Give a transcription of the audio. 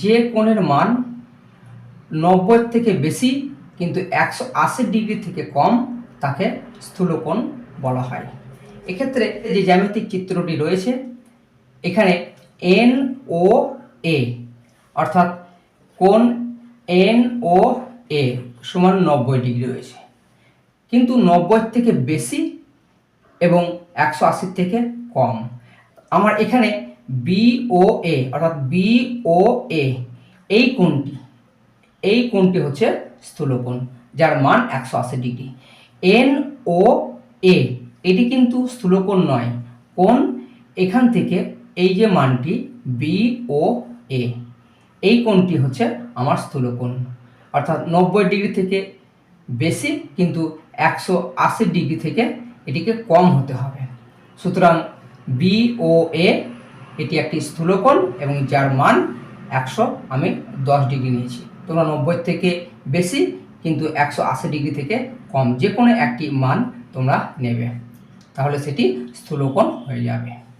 যে কোণের মান নব্বই থেকে বেশি কিন্তু একশো আশি ডিগ্রি থেকে কম, তাকে স্থূলকোণ বলা হয়। এক্ষেত্রে যে জ্যামিতিক চিত্রটি রয়েছে, এখানে এন ও এ অর্থাৎ কোণ এন ও এ সমান নব্বই ডিগ্রি রয়েছে। কিন্তু নব্বই থেকে বেশি এবং একশো আশির থেকে কম। আমার এখানে বি ও এ অর্থাৎ বি ও এ এই কোণটি এই কোণটি হচ্ছে স্থূলকোণ, যার মান একশো আশি ডিগ্রি। এন এ এটি কিন্তু স্থূলকোণ নয়, কোণ এখান থেকে এই যে মানটি বি ও এ এই কোণটি হচ্ছে আমার স্থূলকোণ। অর্থাৎ নব্বই ডিগ্রি থেকে বেশি, কিন্তু একশো আশি ডিগ্রি থেকে এটিকে কম হতে হবে। সুতরাং বি ও এ এটি একটি স্থূলকোণ এবং যার মান একশো, আমি দশ ডিগ্রি নিয়েছি। তোমরা নব্বই থেকে বেশি, কিন্তু একশো আশি ডিগ্রি থেকে কম। যে কোনো একটি মান তোমরা নেবে। তাহলে সেটি স্থূলকোণ হয়ে যাবে।